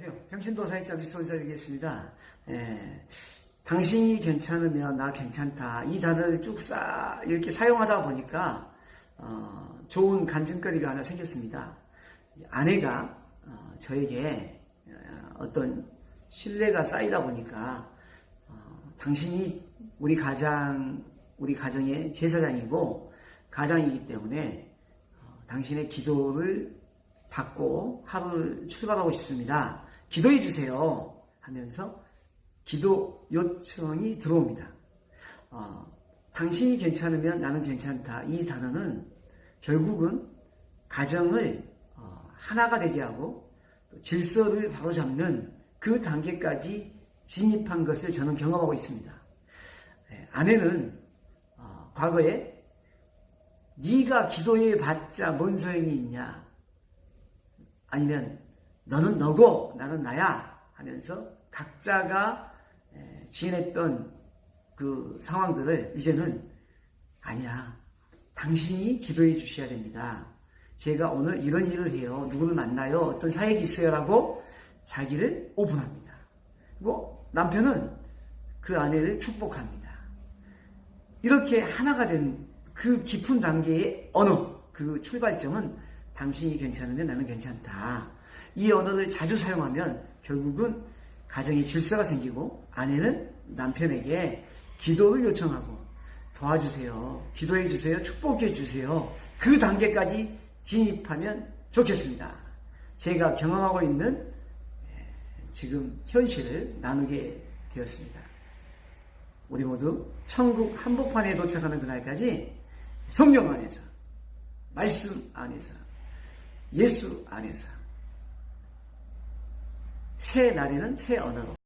안녕하세요. 평신도사역자 미소원사드리겠습니다. 예, 당신이 괜찮으면 나 괜찮다. 이 단어를 쭉 싸, 이렇게 사용하다 보니까, 어, 좋은 간증거리가 하나 생겼습니다. 아내가, 어, 저에게 어, 어떤 신뢰가 쌓이다 보니까, 어, 당신이 우리 가장, 우리 가정의 제사장이고, 가장이기 때문에, 어, 당신의 기도를 받고 하루를 출발하고 싶습니다. 기도해 주세요. 하면서 기도 요청이 들어옵니다. 어, 당신이 괜찮으면 나는 괜찮다. 이 단어는 결국은 가정을 어, 하나가 되게 하고 또 질서를 바로잡는 그 단계까지 진입한 것을 저는 경험하고 있습니다. 예, 아내는 어, 과거에 네가 기도해 봤자 뭔 소용이 있냐 아니면 너는 너고 나는 나야 하면서 각자가 에, 지냈던 그 상황들을 이제는 아니야. 당신이 기도해 주셔야 됩니다. 제가 오늘 이런 일을 해요. 누구를 만나요? 어떤 사역이 있어요? 라고 자기를 오픈합니다. 그리고 남편은 그 아내를 축복합니다. 이렇게 하나가 된 그 깊은 단계의 언어, 그 출발점은 당신이 괜찮으면 나는 괜찮다. 이 언어를 자주 사용하면 결국은 가정의 질서가 생기고 아내는 남편에게 기도를 요청하고 도와주세요. 기도해 주세요. 축복해 주세요. 그 단계까지 진입하면 좋겠습니다. 제가 경험하고 있는 예, 지금 현실을 나누게 되었습니다. 우리 모두 천국 한복판에 도착하는 그날까지 성령 안에서 말씀 안에서 예수 안에서 새 날에는 새 언어로